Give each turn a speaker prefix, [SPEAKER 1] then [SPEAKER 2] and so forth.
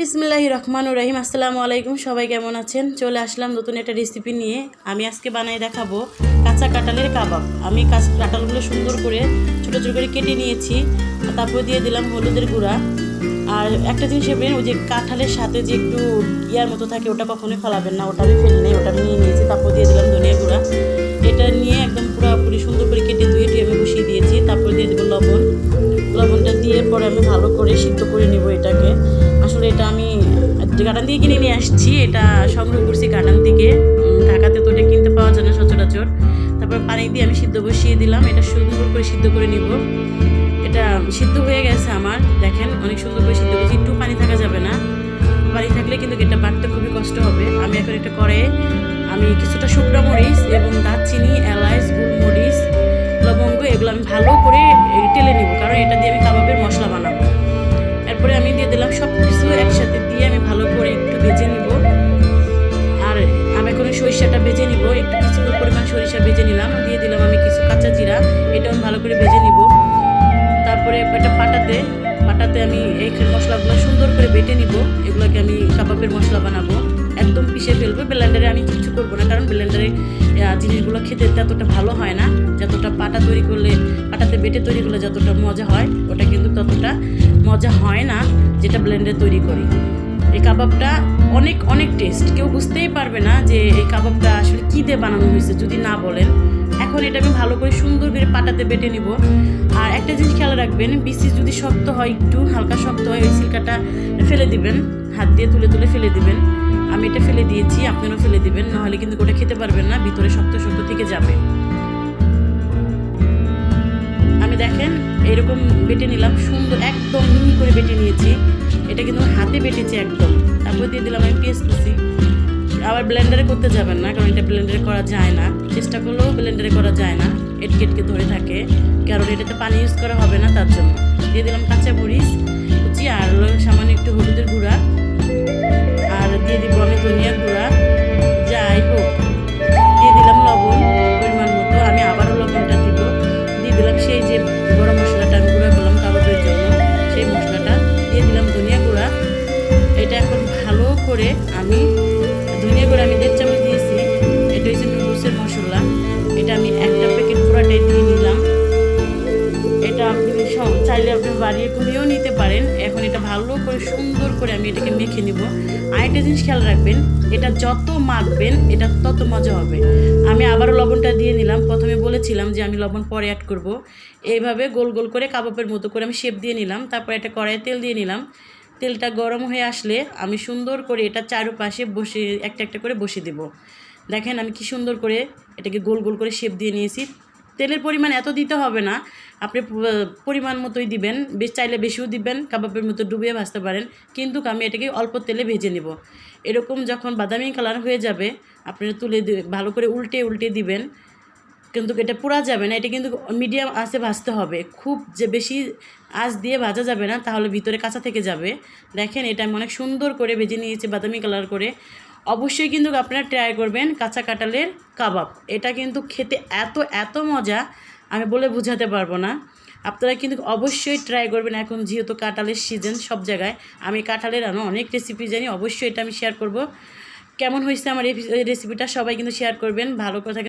[SPEAKER 1] বিসমিল্লাহ রহমান রহিম, আসসালামু আলাইকুম, সবাই কেমন আছেন? চলে আসলাম নতুন একটা রেসিপি নিয়ে। আমি আজকে বানাই দেখাবো কাঁচা কাঁঠালের কাবাব। আমি কাঁচা কাঁঠালগুলো সুন্দর করে ছোটো ছোটো করে কেটে নিয়েছি তারপর দিয়ে দিলাম হলুদের গুঁড়া। আর একটা জিনিস এবার ওই যে কাঁঠালের সাথে যে একটু ইয়ার মতো থাকে, ওটা কখনোই ফেলাবেন না, ওটা আমি ফেলি নেই, ওটা আমি নিয়ে নিয়েছি। তারপর দিয়ে দিলাম ধনিয়া গুঁড়া। করে, সিদ্ধ করে নিব এটাকে। আসলে এটা আমি গার্ডান দিয়ে কিনে নিয়ে আসছি, এটা সংগ্রহ করছি গার্ডান থেকে। ঢাকাতে তো এটা কিনতে পাওয়া যায় না সচরাচর। তারপর পানি দিয়ে আমি সিদ্ধ বসিয়ে দিলাম, এটা সুন্দর করে সিদ্ধ করে নিব। এটা সিদ্ধ হয়ে গেছে আমার, দেখেন অনেক সুন্দর করে সিদ্ধ করেছি, একটু পানি থাকা যাবে না। পানি থাকলে কিন্তু এটা বাটতে খুবই কষ্ট হবে। আমি এখন একটা করে আমি কিছুটা শুকনো মরিচ এবং দারচিনি এলাইচ এলাচ গোলমরিচ লবঙ্গ, এগুলো আমি ভালো করে টেলে নিব। কারণ এটা দিয়ে আমি কাবাবের মশলা বানাবো। সরিষা ভেজে নিলাম, দিয়ে দিলাম আমি কিছু কাঁচা জিরা, এটাও আমি ভালো করে ভেজে নিব। তারপরে একটা পাটাতে পাটাতে আমি এই মশলাগুলো সুন্দর করে বেটে নিব, এগুলোকে আমি কাবাবের মশলা বানাবো। একদম পিষে ফেলব, ব্লেন্ডারে আমি কিছু করব না, কারণ ব্লেন্ডারে জিনিসগুলো খেতে ততটা ভালো হয় না। যতটা পাটা তৈরি করলে, পাটাতে বেটে তৈরি করলে যতটা মজা হয়, ওটা কিন্তু ততটা মজা হয় না, যেটা ব্লেন্ডে তৈরি করি। এই কাবাবটা অনেক অনেক টেস্ট। কেউ বুঝতেই পারবে না যে এই কাবাবটা কী দিয়ে বানানো হয়েছে যদি না বলেন। এখন এটা আমি ভালো করে সুন্দর করে পাটাতে বেটে নিব। আর একটা জিনিস খেয়াল রাখবেন বিসি যদি শক্ত হয়, একটু হালকা শক্ত হয়, ওই সিলকাটা ফেলে দিবেন। হাত দিয়ে তুলে তুলে ফেলে দিবেন। আমি এটা ফেলে দিয়েছি, আপনারাও ফেলে দিবেন, নাহলে কিন্তু ওটা খেতে পারবেন না, ভিতরে শক্ত শক্ত থেকে যাবে। আমি দেখেন, এরকম বেটে নিলাম, সুন্দর একদম মিহি করে বেটে নিয়েছি। এটা কিন্তু হাতে বেটেছি একদম। তারপর দিয়ে দিলাম, আমি পেস্ট কুচি আবার ব্লেন্ডারে করতে যাবেন না, কারণ এটা ব্লেন্ডারে করা যায় না। চেষ্টা করলেও ব্লেন্ডারে করা যায় না। এটকে এটকে ধরে থাকে। কারণ এটাতে পানি ইউজ করা হবে না তার জন্য। দিয়ে দিলাম কাঁচা মরিচ, কুচি আর সামান্য একটু হলুদের গুঁড়া। আর দিয়ে দিব আমি ধনিয়ার গুঁড়া। যাই হোক, দিয়ে দিলাম লবণ পরিমাণ মতো। আমি আবারও লবণটা দিব। দিয়ে দিলাম সেই যে গরম মশলাটা, আমি গুঁড়া করলাম কাবাবের জন্য। সেই মশলাটা। দিয়ে দিলাম ধনিয়া গুঁড়া। এটা এখন ভালো করে আমি ধনিয়া আমি দেড় চামচ দিয়েছি। এটা হচ্ছে নুডলসের মশলা। এটা আমি একটা প্যাকেট পুরাটাই দিয়ে নিলাম। এটা আপনি চাইলে আপনি বাড়িয়ে কমিয়েও নিতে পারেন। এখন এটা ভালো করে সুন্দর করে আমি এটাকে মেখে নিব। আরেকটা জিনিস খেয়াল রাখবেন, এটা যত মাখবেন, এটা তত মজা হবে। আমি আবারও লবণটা দিয়ে নিলাম। প্রথমে বলেছিলাম যে আমি লবণ পরে অ্যাড করব। এইভাবে গোল গোল করে কাবাবের মতো করে আমি শেপ দিয়ে নিলাম। তারপর একটা কড়াইয়ে তেল দিয়ে নিলাম। তেলটা গরম হয়ে আসলে আমি সুন্দর করে এটা চারপাশে বসে, একটা একটা করে বসে দেব। দেখেন আমি কি সুন্দর করে এটাকে গোল গোল করে শেপ দিয়ে নিয়েছি। তেলের পরিমাণ এত দিতে হবে না, আপনি পরিমাণ মতোই দিবেন, বেশ চাইলে বেশিও দিবেন, কাবাবের মতো ডুবিয়ে ভাজতে পারেন, কিন্তু আমি এটাকে অল্প তেলে ভেজে নেব। এরকম যখন বাদামি কালার হয়ে যাবে আপনি তুলে ভালো করে উল্টে উল্টে দিবেন। কিন্তু এটা পোড়া যাবে না, এটা কিন্তু মিডিয়াম আঁচে ভাজতে হবে। খুব যে বেশি আঁচ দিয়ে ভাজা যাবে না, তাহলে ভিতরে কাঁচা থেকে যাবে। দেখেন, এটা আমি অনেক সুন্দর করে ভেজে নিয়েছি, বাদামি কালার করে। অবশ্যই কিন্তু আপনারা ট্রাই করবেন কাঁচা কাঁঠালের কাবাব। এটা কিন্তু খেতে এত এত মজা, আমি বলে বোঝাতে পারব না। আপনারা কিন্তু অবশ্যই ট্রাই করবেন এখন, যেহেতু কাঁঠালের সিজন সব জায়গায়। আমি কাঁঠালের আনো অনেক রেসিপি জানি, অবশ্যই এটা আমি শেয়ার করব। কেমন হয়েছে আমার এই রেসিপিটা সবাই কিন্তু শেয়ার করবেন। ভালো থাকেন